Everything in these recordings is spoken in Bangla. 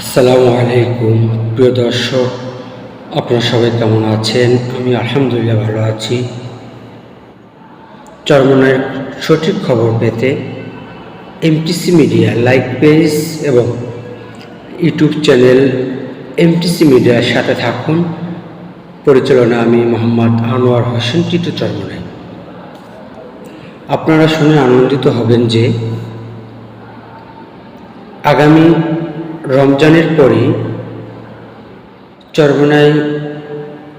আসসালামু আলাইকুম, প্রিয় দর্শক, আপনারা সবাই কেমন আছেন? আমি আলহামদুলিল্লাহ ভালো আছি। চরমনের সঠিক খবর পেতে এমটিসি মিডিয়া লাইক পেজ এবং ইউটিউব চ্যানেল এমটিসি মিডিয়ার সাথে থাকুন। পরিচালনা আমি মোহাম্মদ আনোয়ার হোসেন, টিটু চরমনাই। আপনারা শুনে আনন্দিত হবেন যে আগামী রমজানের পরই চরমনাই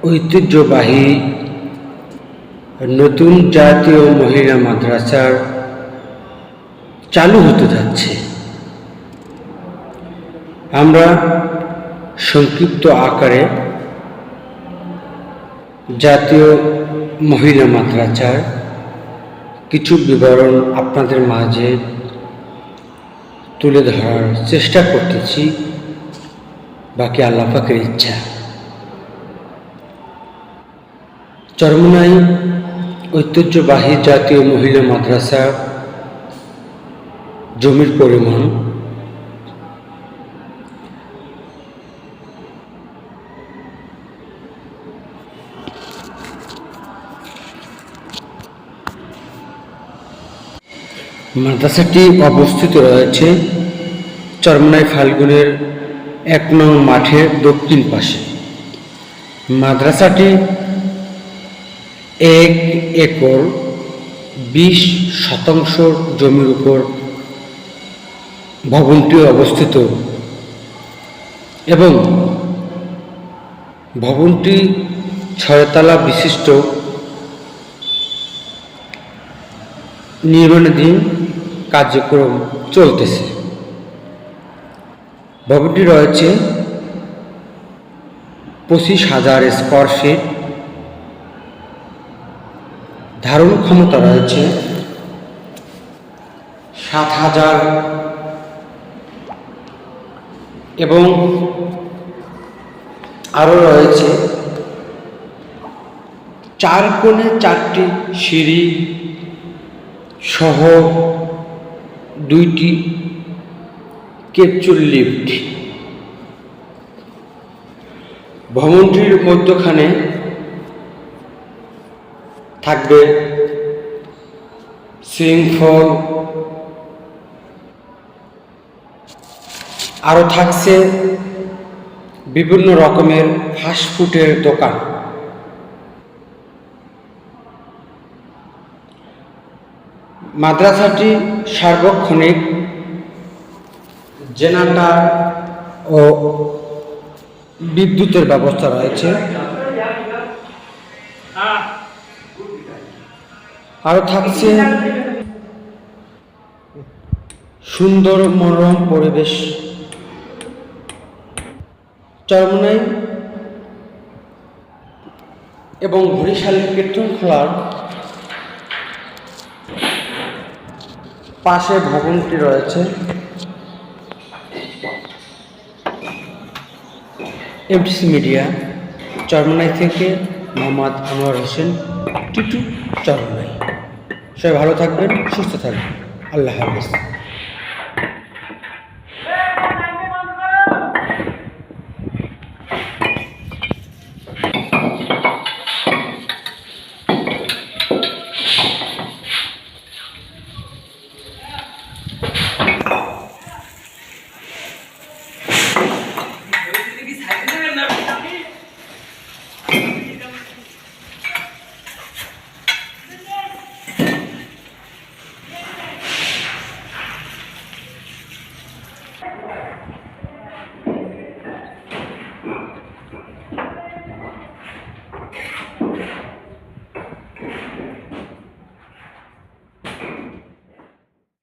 ঐতিহ্যবাহী নতুন জাতীয় মহিলা মাদ্রাসার চালু হতে যাচ্ছে। আমরা সংক্ষিপ্ত আকারে জাতীয় মহিলা মাদ্রাসার কিছু বিবরণ আপনাদের মাঝে তুলে ধরার চেষ্টা করতেছি, বাকি আল্লাহ পাকের ইচ্ছা। চরমনাই ঐতিহ্যবাহী জাতীয় মহিলা মাদ্রাসা জমির পরিমাণ মাদ্রাসাটি অবস্থিত রয়েছে চরমনাই ফাল্গুনের এক নং মাঠের দক্ষিণ পাশে। মাদ্রাসাটি এক একর বিশ শতাংশ জমির উপর ভবনটি অবস্থিত এবং ভবনটি ছয়তলা বিশিষ্ট নির্মাণাধীন কার্যক্রম চলতেছে। ভবনটি রয়েছে পঁচিশ হাজার স্কোয়ার ফিট। ধারণ ক্ষমতা রয়েছে সাত হাজার এবং আরও রয়েছে চার কোণে চারটি সিঁড়ি সহ দুইটি কেপচুর লিফট। ভবনটির মধ্যখানে থাকবে শৃঙ্খল আরও থাকছে বিভিন্ন রকমের ফাস্টফুডের দোকান। মাদ্রাসাটি সার্বক্ষণিক। জেনারেটর ও বিদ্যুতের ব্যবস্থা রয়েছে। আরও থাকছে সুন্দর মনোরম পরিবেশ। চরমনাই এবং বরিশালের কীর্তন খোলার পাশে ভবনটি রয়েছে। এমটিসি মিডিয়া চরমনাই থেকে মোহাম্মদ আনোয়ার হোসেন, টিটু চরমনাই। সবাই ভালো থাকবেন, সুস্থ থাকবেন। আল্লাহ হাফেজ।